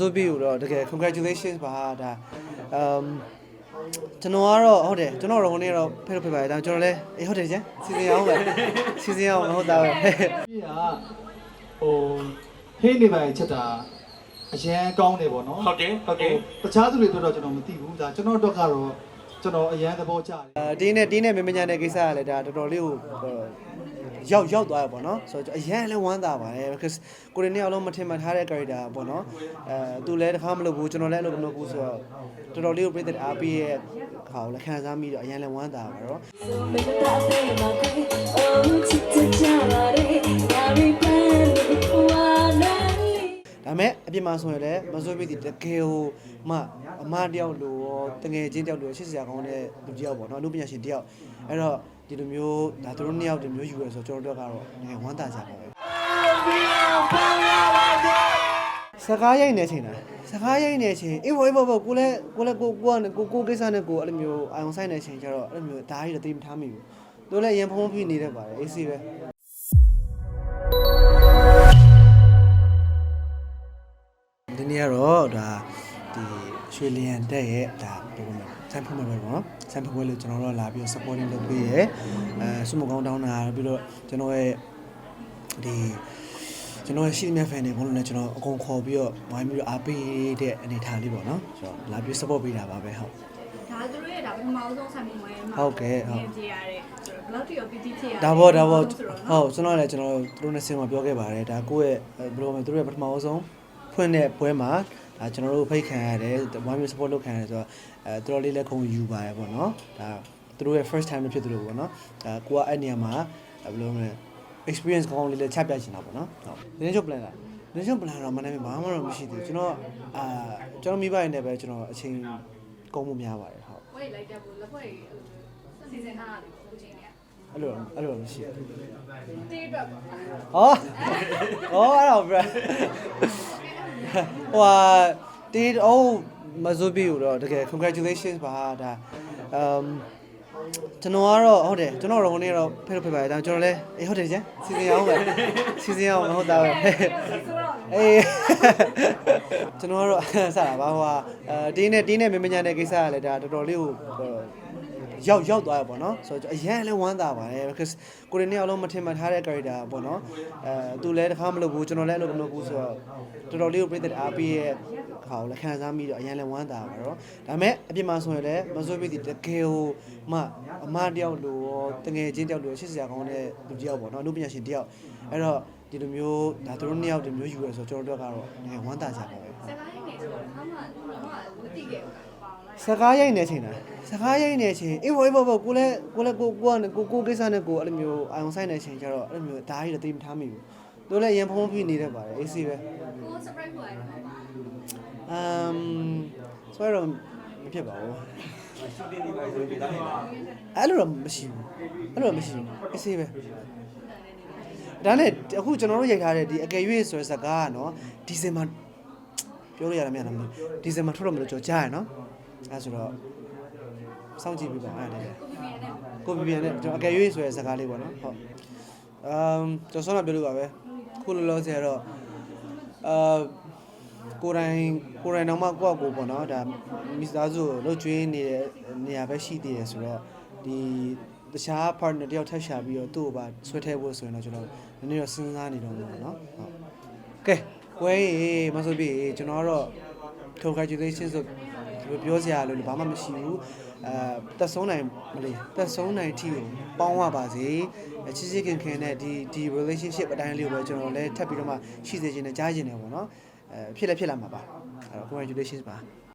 တော့တကယ် congratulations ပါဒါ um ကျွန်တော်ကတော့ဟုတ်တယ်ကျွန်တော်တော့ဟိုနေ့တော့ဖဲလို့ဖဲပါတယ်ဒါကျွန်တော်လည်းအေးဟုတ်တယ်ကျန်စီစဉ်အောင်ပဲစီစဉ်အောင်ဟုတ်တာပဲပြည့်ကဟိုဟင်းနေပါချက်တာအရန်ကောင်းတယ်ပေါ့နော်ဟုတ်တယ်ဟုတ်တယ်တခြားသူတွေအတွက်တော့ကျွန်တော်မသိဘူးဒါကျွန်တော်တို့ကတော့ကျွန်တော်အရန်သဘောကျတယ်အဲတင်းနဲ့တင်းနဲ့မင်းမညာတဲ့ကိစ္စကလည်းဒါတော်တော်လေးကိုဟို ရောက်ရောက်သွားရပေါ့နော်ဆိုတော့အရန်လည်းဝမ်းသာပါတယ် because ကိုရီးယားအလုံးမထင်မှတ်ထားတဲ့ character ပေါ့နော်အဲသူလည်းတစ်ခါမလုပ်ဘူးကျွန်တော်လည်းအဲ့လိုမလုပ်ဘူးဆိုတော့တော်တော်လေးကိုပြည့်တဲ့အားပေးရဲ့ခါကိုလည်းခံစားမိတော့အရန်လည်းဝမ်းသာပါတော့ ပြင်မှာဆိုရင်လည်းမစိုးပြည့်တကယ်ဟိုမှအမတယောက်လိုရောတငယ်ချင်းတယောက်လိုရောချစ်စရာကောင်းတဲ့လူတယောက်ပေါ့နော်အမှုပညာရှင်တယောက်အဲ့တော့ဒီလိုမျိုးဒါသူတို့နှစ်ယောက်ဒီမျိုးယူရဆိုတော့ကျွန်တော်တို့ကတော့ငယ်ဝမ်းသာကြပါပဲစကားရိုက်နေချိန်လားစကားရိုက်နေချိန်အေးဘောအေးဘောဘောကိုလည်းကိုလည်းကိုကိုကကိုကိုကိစ္စနဲ့ကိုအဲ့လိုမျိုးအာယုံဆိုင်နေချိန်ကျတော့အဲ့လိုမျိုးဓာတ်ရီတော့တိမထားမိဘူးသူလည်းအရင်ဖုံးဖိနေတတ်ပါတယ်အေးစီပဲ ဒီနေ့ကတော့ဒါဒီရွှေလျံတက်ရဲ့ဒါဘယ်လိုလဲဆမ်ဖုံးမှာပဲပေါ့နော်ဆမ်ဖုံးပဲလို့ကျွန်တော်တို့လာပြီးတော့ supporting လုပ်ပေးရဲအဲဆုမကောင်းတောင်းတာပြီးတော့ကျွန်တော်ရဲ့ဒီကျွန်တော်ရဲ့ရှိသမျှ fan တွေဘုန်းလုံးနဲ့ကျွန်တော်အကုန်ခေါ်ပြီးတော့ဝိုင်းပြီးတော့အားပေးတဲ့အနေထားလေးပေါ့နော်ဆိုတော့လာပြီး support ပေးတာပါပဲဟုတ်ဒါသူတို့ရဲ့ဒါပထမဆုံးဆံမြင်ပွဲမှာဟုတ်ကဲ့ဟုတ်မြင်ကြရတဲ့ဆိုတော့ဘလောက်ထိရောပီတီဖြစ်ရဒါပေါ့ဒါပေါ့ဆိုတော့ဟုတ်ကျွန်တော်လည်းကျွန်တော်တို့တို့နဲ့ဆင်းမှာပြောခဲ့ပါတယ်ဒါကိုယ့်ရဲ့ဘယ်လိုလဲသူတို့ရဲ့ပထမဆုံး ဖွင့်တဲ့ပွဲမှာဒါကျွန်တော်တို့ဖိတ်ခံရတယ်ဝိုင်းပြီး support လုပ်ခံရတယ်ဆိုတော့အဲတော်တော်လေးလက်ခုံယူပါရပေါ့နော်ဒါသူတို့ရဲ့ first time ဖြစ်တယ်လို့ပေါ့နော်ဒါကိုကအဲ့နေရာမှာဘယ်လိုလဲ experience ကောင်းလေးလည်းချပြချင်တာပေါ့နော်ဟုတ်ဒီနေ့ချုပ် plan လားဒီနေ့ချုပ် plan တော့မနေ့ဘာမှတော့မရှိသေးဘူးကျွန်တော်အာကျွန်တော်မိဘရင်းနဲ့ပဲကျွန်တော်အချိန်ကုန်မှုများပါတယ်ဟုတ်ဝေးလိုက်တဲ့ဘူးလက်ဖွဲ့ကြီးအဲ့လိုမျိုးစီစဉ်ထားတာဒီကိုချင်းနေအဲ့လိုအဲ့လိုမရှိဘူးတေးအတွက်ပေါ့ဟောဟောအဲ့တော့ bro ဟိုဟာတေးအိုးမစိုးပြီတော့တကယ် congratulations ပါဒါ um ကျွန်တော်ကတော့ဟုတ်တယ်ကျွန်တော်တော့ဟိုနေ့တော့ဖဲလို့ဖဲပါတယ်ဒါကျွန်တော်လည်းအေးဟုတ်တယ်ကျန်စီစဉ်အောင်ပဲစီစဉ်အောင်ဟုတ်တာပဲအေးကျွန်တော်ကတော့စတာပါဟိုဟာအဲတင်းနဲ့တင်းနဲ့မင်းမညာတဲ့ကိစ္စကလည်းဒါတော်တော်လေးကိုဟို ရောက်ရောက်သွားရပေါ့နော်ဆိုတော့အရန်လည်းဝမ်းသာပါတယ် because ကိုရီးယားအလုံးမထင်မှတ်ထားတဲ့ character ပေါ့နော်အဲသူလည်းတစ်ခါမလုပ်ဘူးကျွန်တော်လည်းအဲ့လိုမလုပ်ဘူးဆိုတော့တော်တော်လေးကိုပြည့်တဲ့အားပေးရဲ့ခါကိုလည်းခံစားမိတော့အရန်လည်းဝမ်းသာပါတော့ဒါမဲ့အပြင်မှာဆိုရင်လည်းမစိုးပြည့်တကယ်ဟိုမှအမတယောက်လိုရောတငယ်ချင်းတယောက်လိုရောချစ်စရာကောင်းတဲ့လူတယောက်ပေါ့နော်အမှုပညာရှင်တယောက်အဲ့တော့ဒီလိုမျိုးဒါသူတို့နှစ်ယောက်ဒီမျိုးယူရဆိုတော့ကျွန်တော်တို့ကတော့ငယ်ဝမ်းသာကြပါပဲစကားရင်းနေဆိုတော့ဘာမှဘာမှမသိခဲ့ဘူးပေါ့လိုက် စကားရိုက်နေချိန်လားစကားရိုက်နေချိန်အေးဘောအေးဘောဘောကိုလည်းကိုလည်းကိုကိုကကိုကိုကိစ္စနဲ့ကိုအဲ့လိုမျိုးအာယုံဆိုင်နေချိန်ကျတော့အဲ့လိုမျိုးဓာတ်ရီတော့တိမထားမိဘူးသူလည်းအရင်ဖုံးဖိနေတတ်ပါတယ်အေးစီပဲကို surprise ပေါ်ရတယ်ပေါ့အမ်ဆိုတော့မဖြစ်ပါဘူးအဲ့လိုတော့မရှိဘူးအဲ့လိုတော့မရှိဘူးအေးစီပဲဒါနဲ့အခုကျွန်တော်တို့ရိုက်ထားတဲ့ဒီအကယ်၍ဆိုတဲ့ဇာတ်ကားကနော်ဒီဇင်ဘာပြောလို့ရလားမရလားမသိဘူးဒီဇင်ဘာထွက်တော့မလို့ကြော်ကြားရနော် အဲဆိုတော့စောင့်ကြည့်ပြီးပါအဲ့ဒါလည်းကိုပြပြနဲ့ကျွန်တော်အကယ်၍ဆိုရဲစကားလေးပေါ့နော်ဟုတ်အမ်ကျွန်တော်ဆောင်းလာပြောလို့ပါပဲခုလောလောဆယ်တော့အာကိုယ်တိုင်ကိုယ်တိုင်တော့မှကိုယ့်အကိုပေါ့နော်ဒါမိသားစုကိုလှုပ်ကျွေးနေတဲ့နေရာပဲရှိသေးတယ်ဆိုတော့ဒီတခြား partner တယောက်ထပ်ရှာပြီးတော့သူ့ကိုပါဆွဲထည့်ဖို့ဆိုရင်တော့ကျွန်တော်နည်းနည်းတော့စဉ်းစားနေတော့မှာပေါ့နော်ဟုတ်ကဲဝဲရေမဆိုပြီကျွန်တော်ကတော့ congratulations ဆို ပြောစရာလို့ဘာမှမရှိဘူးအဲတက်ဆုံးနိုင်မလေးတက်ဆုံးနိုင်ထီကိုပေါင်းရပါစေအချစ်ချစ်ခင်ခင်နဲ့ဒီဒီ relationship အတိုင်းလေးကိုပဲကျွန်တော်လည်းထပ်ပြီးတော့မှရှိစေချင်တယ်ကြားချင်တယ်ပေါ့နော်အဲဖြစ်လည်းဖြစ်လာမှာပါအဲတော့ congratulations ပါ